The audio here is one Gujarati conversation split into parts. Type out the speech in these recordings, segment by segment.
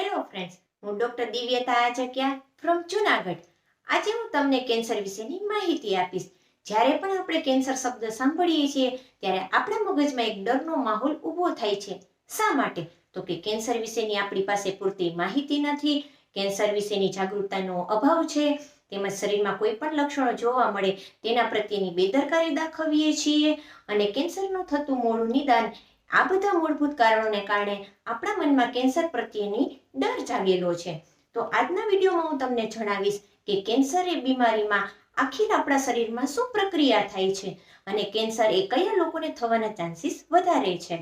હેલો ફ્રેન્ડ્સ હું ડોક્ટર દિવ્યતા આચક્યા ફ્રોમ જુનાગઢ. આજે હું તમને કેન્સર વિશેની માહિતી આપીશ. જ્યારે પણ આપણે કેન્સર શબ્દ સાંભળીએ છીએ, ત્યારે આપણા મગજમાં એક ડરનો માહોલ ઊભો થાય છે. શા માટે? તો કે કેન્સર વિશેની આપણી પાસે પૂરતી માહિતી નથી, કેન્સર વિશેની જાગૃતતાનો અભાવ છે, તેમજ શરીરમાં કોઈ પણ લક્ષણો જોવા મળે, તેના પ્રત્યેની બેદરકારી દાખવીએ છીએ, અને કેન્સરનું થતું મોડું નિદાન આ બધા મૂળભૂત કારણોને કારણે આપણા મનમાં કેન્સર પ્રત્યેની ડર જાગેલો છે. તો આજના વિડીયોમાં હું તમને જણાવીશ કે કેન્સર એ બીમારીમાં આખી આપણા શરીરમાં શું પ્રક્રિયા થાય છે અને કેન્સર એ કયા લોકોને થવાના ચાન્સીસ વધારે છે.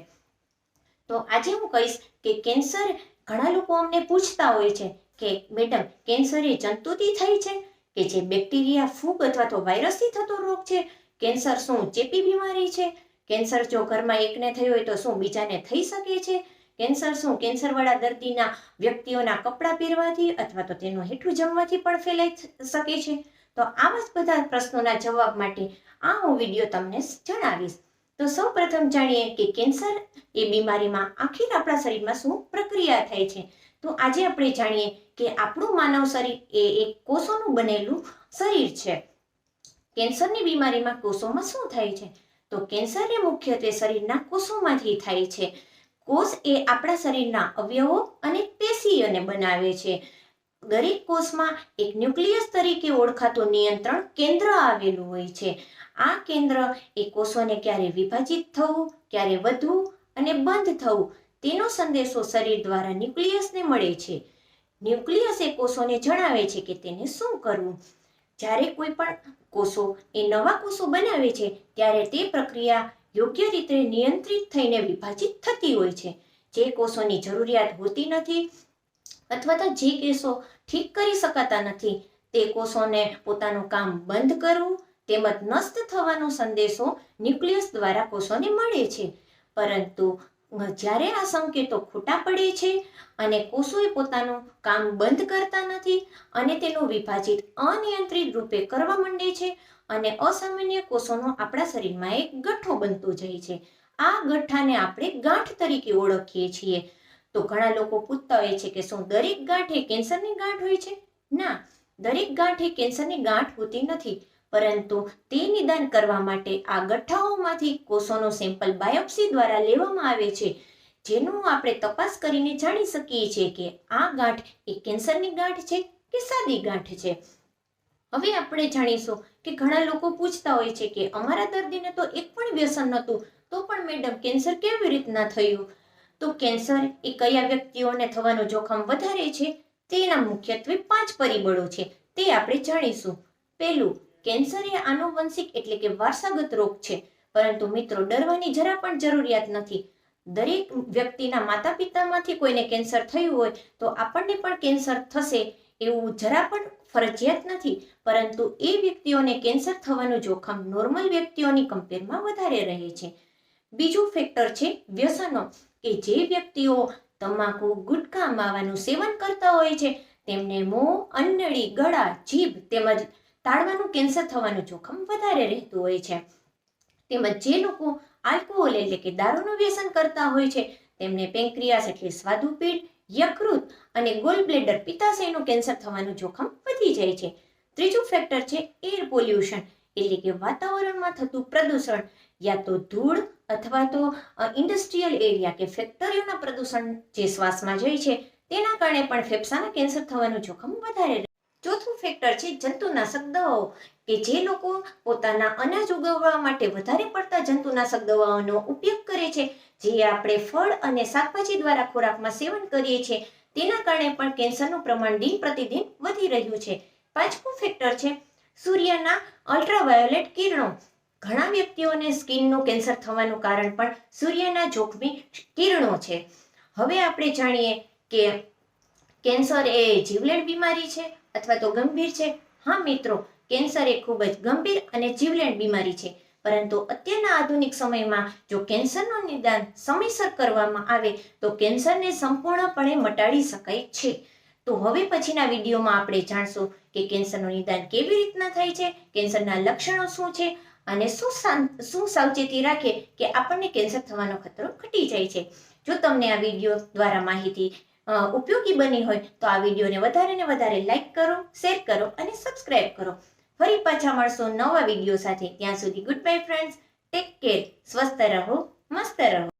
તો આજે હું કહીશ કે કેન્સર ઘણા લોકો અમને પૂછતા હોય છે કે મેડમ, કેન્સર એ જંતુથી થાય છે કે જે બેક્ટેરિયા, ફૂગ અથવા તો વાયરસથી થતો રોગ છે? કેન્સર શું ચેપી બીમારી છે? કેન્સર જો ઘરમાં એકને થયું હોય તો શું બીજાને થઈ શકે છે? કેન્સર શું? કેન્સરવાળા દર્દીના વ્યક્તિઓના કપડાં પહેરવાથી અથવા તો તેનું હેઠું જમવાથી પણ ફેલાઈ શકે છે. તો આવા જ બધા પ્રશ્નોના જવાબ માટે આ હું વીડિયો તમને જણાવીશ. તો સૌ પ્રથમ જાણીએ કે કેન્સર એ બીમારીમાં આખી આપણા શરીરમાં શું પ્રક્રિયા થાય છે? તો આજે આપણે જાણીએ કે આપણું માનવ શરીર એ એક કોષોનું બનેલું શરીર છે. કેન્સરની બીમારીમાં કોષોમાં શું થાય છે? તો કેન્સર એ મુખ્યત્વે શરીરના કોષોમાંથી થાય છે. કોષ એ આપણા શરીરના અવયવો અને પેશીઓને બનાવે છે. દરેક કોષમાં એક ન્યુક્લિયસ તરીકે ઓળખાતું નિયંત્રણ કેન્દ્ર આવેલું હોય છે. આ કેન્દ્ર એ કોષોને ક્યારે વિભાજિત થવું, ક્યારે વધવું અને બંધ થવું તેનો સંદેશો શરીર દ્વારા ન્યુક્લિયસને મળે છે. ન્યુક્લિયસ એ કોષોને જણાવે છે કે તેને શું કરવું? જ્યારે કોઈ પણ કોષો એ નવા કોષો બનાવે છે, ત્યારે તે પ્રક્રિયા યોગ્ય રીતે નિયંત્રિત થઈને વિભાજિત થતી હોય છે. જે કોષોની જરૂરિયાત હોતી નથી અથવા તો જે કેસો ઠીક કરી શકાતા નથી, તે કોષોને પોતાનું કામ બંધ કરવું તેમજ નષ્ટ થવાનો સંદેશો ન્યુક્લિયસ દ્વારા કોષોને મળે છે. પરંતુ જ્યારે આ સંકેતો ખોટા પડે છે અને કોષોએ પોતાનું કામ બંધ કરતા નથી અને તેનું વિભાજિત અનિયંત્રિત રૂપે કરવા માંડે છે અને અસામાન્ય કોષોનો આપણા શરીરમાં એક ગઠ્ઠો બનતો જાય છે. આ ગઠ્ઠાને આપણે ગાંઠ તરીકે ઓળખીએ છીએ. તો ઘણા લોકો પૂછતા હોય છે કે શું દરેક ગાંઠ એ કેન્સરની ગાંઠ હોય છે? ના, દરેક ગાંઠ કેન્સરની ગાંઠ હોતી નથી. પરંતુ તે નિદાન કરવા માટે આ ગઠ્ઠાઓમાંથી કોષોનો સેમ્પલ બાયોપ્સી દ્વારા લેવામાં આવે છે. જેનું આપણે તપાસ કરીને જાણી શકીએ છીએ કે આ ગાંઠ એ કેન્સરની ગાંઠ છે કે સાદી ગાંઠ છે. હવે આપણે જાણીશું કે ઘણા લોકો પૂછતા હોય છે કે અમારા દર્દીને તો એક પણ વ્યસન નહોતું, તો પણ મેડમ કેન્સર કેવી રીતના થયું? તો કેન્સર એ કયા વ્યક્તિઓને થવાનું જોખમ વધારે છે? તેના મુખ્યત્વે પાંચ પરિબળો છે, તે આપણે જાણીશું. પહેલું કેન્સર એ આનુવંશિક એટલે કે વારસાગત રોગ છે. પરંતુ મિત્રો, ડરવાની જરા પણ જરૂરિયાત નથી. દરેક વ્યક્તિના માતા પિતામાંથી કોઈને કેન્સર થયું હોય, તો આપણને પણ કેન્સર થશે. એવું જરા પણ ફરજિયાત નથી, પરંતુ એ વ્યક્તિઓને કેન્સર થવાનું જોખમ નોર્મલ વ્યક્તિઓની કમ્પેરમાં વધારે રહે છે. બીજું ફેક્ટર છે વ્યસનો, કે જે વ્યક્તિઓ તમાકુ ગુટખા માવાનું સેવન કરતા હોય છે, તેમને મોં, અન્નળી, ગળા, જીભ તેમજ તાળવાનું કેન્સર થવાનું જોખમ વધારે રહેતું હોય છે. તેમજ જે લોકો આલ્કોહોલ એટલે કે દારૂનું વ્યસન કરતા હોય છે, તેમને પેન્ક્રિયાસ એટલે સ્વાદુપીઠ યકૃત અને ગોલ બ્લેડર પિત્તાશયનું કેન્સર થવાનું જોખમ વધી જાય છે. ત્રીજું ફેક્ટર છે એર પોલ્યુશન એટલે કે વાતાવરણમાં થતું પ્રદૂષણ, યા તો ધૂળ અથવા તો ઇન્ડસ્ટ્રીયલ એરિયા કે ફેક્ટરીઓના પ્રદૂષણ જે શ્વાસમાં જાય છે, તેના કારણે પણ ફેફસાના કેન્સર થવાનું જોખમ વધારે ચોથું ફેક્ટર છે જંતુનાશક દવાઓ, કે જે લોકો પોતાના અનાજ ઉગવવા માટે વધારે પડતા જંતુનાશક દવાઓનો ઉપયોગ કરે છે, જે આપણે ફળ અને શાકભાજી દ્વારા ખોરાકમાં સેવન કરીએ છીએ, તેના કારણે પણ કેન્સરનું પ્રમાણ દિન પ્રતિદિન વધી રહ્યું છે. પાંચમું ફેક્ટર છે સૂર્યના અલ્ટ્રાવાયોલેટ કિરણો. ઘણા વ્યક્તિઓને સ્કિનનું કેન્સર થવાનું કારણ પણ સૂર્યના જોખમી કિરણો છે. હવે આપણે જાણીએ કે કેન્સર એ જીવલેણ બીમારી છે અથવા તો ગંભીર છે? હા, મિત્રો, કેન્સર એ ખૂબ જ ગંભીર અને જીવલેણ બીમારી છે. પરંતુ અત્યારના આધુનિક સમયમાં જો કેન્સરનું નિદાન સમયસર કરવામાં આવે, તો કેન્સરને સંપૂર્ણપણે મટાડી શકાય છે. તો હવે પછીના વિડીયોમાં આપણે જાણશું કે કેન્સરનું નિદાન કેવી રીતના થાય છે, કેન્સરના લક્ષણો શું છે, અને શું શું સાવચેતી રાખે કે આપણને કેન્સર થવાનો ખતરો ઘટી જાય છે. જો તમને આ વીડિયો દ્વારા માહિતી ઉપયોગી બની હોય તો આ વિડીયોને વધારે ને વધારે લાઇક કરો શેર કરો અને સબસ્ક્રાઇબ કરો. ફરી પાછા મળશો નવા વીડિયો સાથે. ત્યાં સુધી good bye friends take care સ્વસ્થ રહો, મસ્ત રહો.